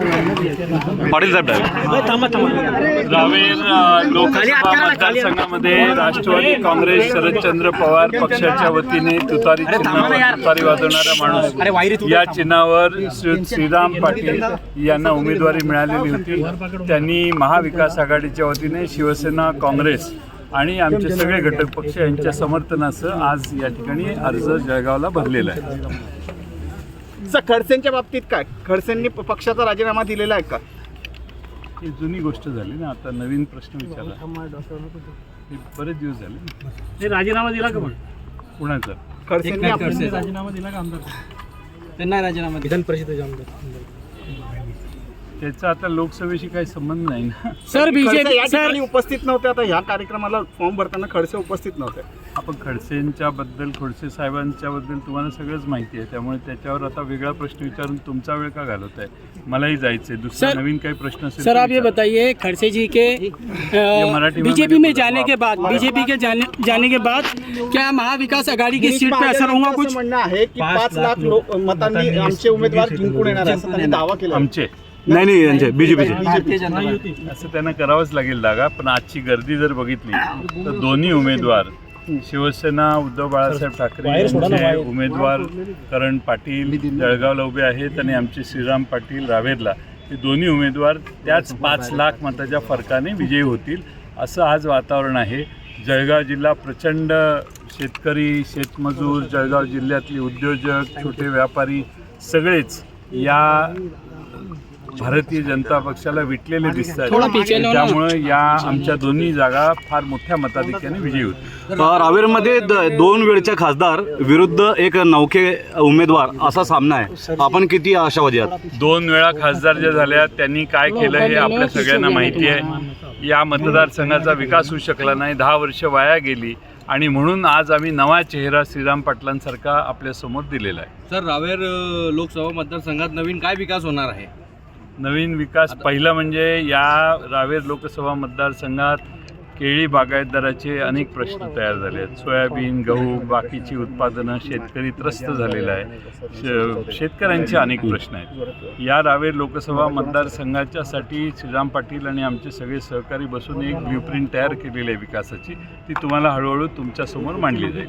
पाटील साहेब रावेर अ, लोकसभा मतदारसंघामध्ये राष्ट्रवादी काँग्रेस शरदचंद्र पवार पक्षाच्या वतीने तुतारी चिन्हावर तुतारी वाजवणारा माणूस. या चिन्हावर श्री श्रीराम पाटील यांना उमेदवारी मिळालेली होती. त्यांनी महाविकास आघाडीच्या वतीने शिवसेना काँग्रेस आणि आमचे सगळे घटक पक्ष यांच्या समर्थनासह आज या ठिकाणी अर्ज जळगावला भरलेला आहे. सर खडसेंच्या बाबतीत काय? खडसेंनी प- पक्षाचा राजीनामा दिलेला आहे का? ही जुनी गोष्ट झाली ना आता नवीन प्रश्न विचारला. हे बरेच दिवस झाले ना. ते राजीनामा दिला का पण कुणाचा? खडसेंनी राजीनामा दिला का आमदार? त्यांना राजीनामा विधान परिषदेचे आमदार. त्याचा आता लोकसभेशी काही संबंध नाही ना. सर खडसे या बीजेपी सर ठिकाणी उपस्थित नव्हते आता ह्या कार्यक्रमाला फॉर्म भरताना खडसे उपस्थित नव्हते. आपण खडसेंच्या बद्दल खडसे साहेबांच्या बद्दल तुम्हाला सगळंच माहिती आहे. त्यामुळे त्याच्यावर आता वेगळा प्रश्न विचारून तुमचा वेळ का घालवताय मलाही जायचंय. दुसरा सर- नवीन काही प्रश्न असेल सर आप ये विचारा. बताइए खड़से जी के मराठी में बीजेपी मैंने में बोला। जाने के बाद बीजेपी के जाने जाने के बाद क्या महाविकास आघाड़ी की सीट पे असर होगा असं कुछ? म्हणणं आहे की पाच लाख लोक मतांनी आमचे उमेदवार जिंकून येणार आहे, असं त्यांनी दावा केला. आमचे. नाही नाही यांचे बीजेपीचे असं त्यांना करावंच लागेल जागा पण आजची गर्दी जर बघितली तर दोन्ही उमेदवार शिवसेना उद्धव बाळासाहेब ठाकरे यांचे उमेदवार करण पाटील जळगावला उभे आहेत आणि आमचे श्रीराम पाटील रावेरला. हे दोन्ही उमेदवार त्याच पाच लाख मताच्या फरकाने विजयी होतील असं आज वातावरण आहे. जळगाव जिल्हा प्रचंड शेतकरी शेतमजूर जळगाव जिल्ह्यातले उद्योजक छोटे व्यापारी सगळेच या भारतीय जनता पक्षाला विटलेले दिसत आहेत ना. त्यामुळे या आमच्या दोन्ही जागा फार मोठ्या मताधिक्याने विजयी होतील. अ, रावेरमध्ये दोन वेळचे खासदार विरुद्ध एक नौके उमेदवार असा सामना आहे. आपण किती आशावादी आहात? दोन वेळा खासदार ज्या झाल्या त्यांनी काय केलं हे आपल्या सगळ्यांना माहिती आहे. या मतदारसंघाचा विकास होऊ शकला नाही. दहा वर्ष वाया गेली आणि म्हणून आज आम्ही नवा चेहरा श्रीराम पाटलांसारखा आपल्यासमोर दिलेला आहे. सर रावेर लोकसभा मतदारसंघात नवीन काय विकास होणार आहे? नवीन विकास पहिला म्हणजे या रावेर लोकसभा मतदारसंघात केळी बागायतदाराचे अनेक प्रश्न तयार झाले आहेत. सोयाबीन गहू बाकीची उत्पादनं शेतकरी त्रस्त झालेला आहे श- शेतकऱ्यांचे अनेक प्रश्न आहेत. या रावेर लोकसभा मतदारसंघाच्यासाठी श्रीराम पाटील आणि आमचे सगळे सहकारी बसून एक ब्ल्यूप्रिंट तयार केलेली आहे विकासाची. ती तुम्हाला हळूहळू तुमच्यासमोर मांडली जाईल.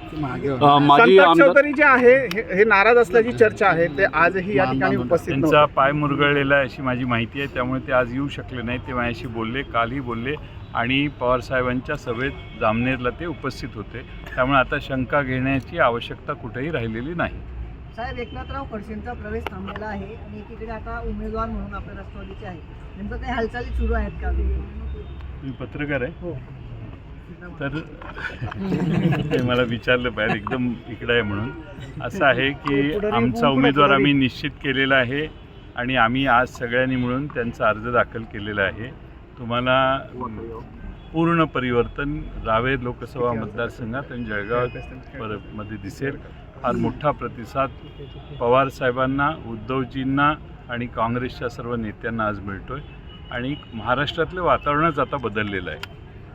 अ, माजी संताप आमदार चौधरी जे आहे हे नाराज असल्याची चर्चा आहे. ते आजही या ठिकाणी उपस्थित त्यांचा पाय मुरगळलेला आहे अशी माझी माहिती आहे. त्यामुळे ते आज येऊ शकले नाही ते माझ्याशी बोलले कालही बोलले. आणि पवारसाहेबांच्या सभेत जामनेरला ते उपस्थित होते. त्यामुळे आता शंका घेण्याची आवश्यकता कुठेही राहिलेली नाही. साहेब एकनाथराव खडसेंचा प्रवेश थांबलेला आहे आणि एकीकडे आता उमेदवार म्हणून आपल्या राष्ट्रवादीचे आहे नेमकं काही हालचाली सुरू आहेत का? मी पत्रकार आहे. तर ते मला विचारलं पाहिजे एकदम इकडं आहे म्हणून. असं आहे की आमचा उमेदवार आम्ही निश्चित केलेला आहे आणि आम्ही आज सगळ्यांनी मिळून त्यांचा अर्ज दाखल केलेला आहे. तुम्हाला पूर्ण परिवर्तन रावेर लोकसभा मतदारसंघात आणि जळगाव पर- मध्ये दिसेल. फार मोठा प्रतिसाद पवार साहेबांना उद्धवजींना आणि काँग्रेसच्या सर्व नेत्यांना आज मिळतोय. आणि महाराष्ट्रातलं वातावरणच आता बदललेलं आहे.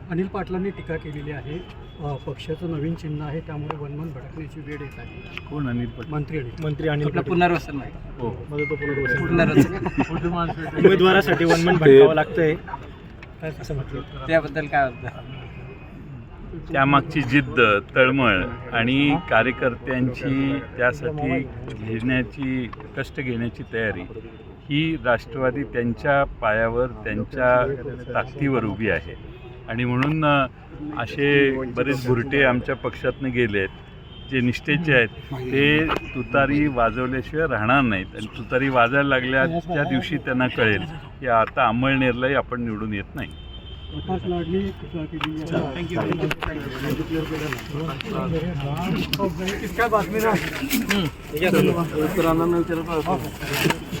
अनिल पाटलांनी टीका केलेली आहे पक्षाचं नवीन चिन्ह आहे त्यामुळे वनवन भटकण्याची वेळ येत आहे. कोण अनिल पटेल? मंत्री अनिल मंत्री अनिल आपलं पुनर्वसन नाही. हो. उमेदवारासाठी वनवन भटकावं लागतंय. असं म्हटलं? त्याबद्दल काय वाटतं त्यामागची जिद्द तळमळ आणि कार्यकर्त्यांची त्यासाठी घेण्याची कष्ट घेण्याची तयारी ही राष्ट्रवादी त्यांच्या पायावर त्यांच्या ताकदीवर उभी आहे. आणि म्हणून असे बरेच भुरटे आमच्या पक्षातनं गेले आहेत जे निष्ठेचे आहेत ते तुतारी वाजवल्याशिवाय राहणार नाहीत. आणि तुतारी वाजायला लागल्याच्या दिवशी त्यांना कळेल की आता अंमळनेरलाही आपण निवडून येत नाही. बातमी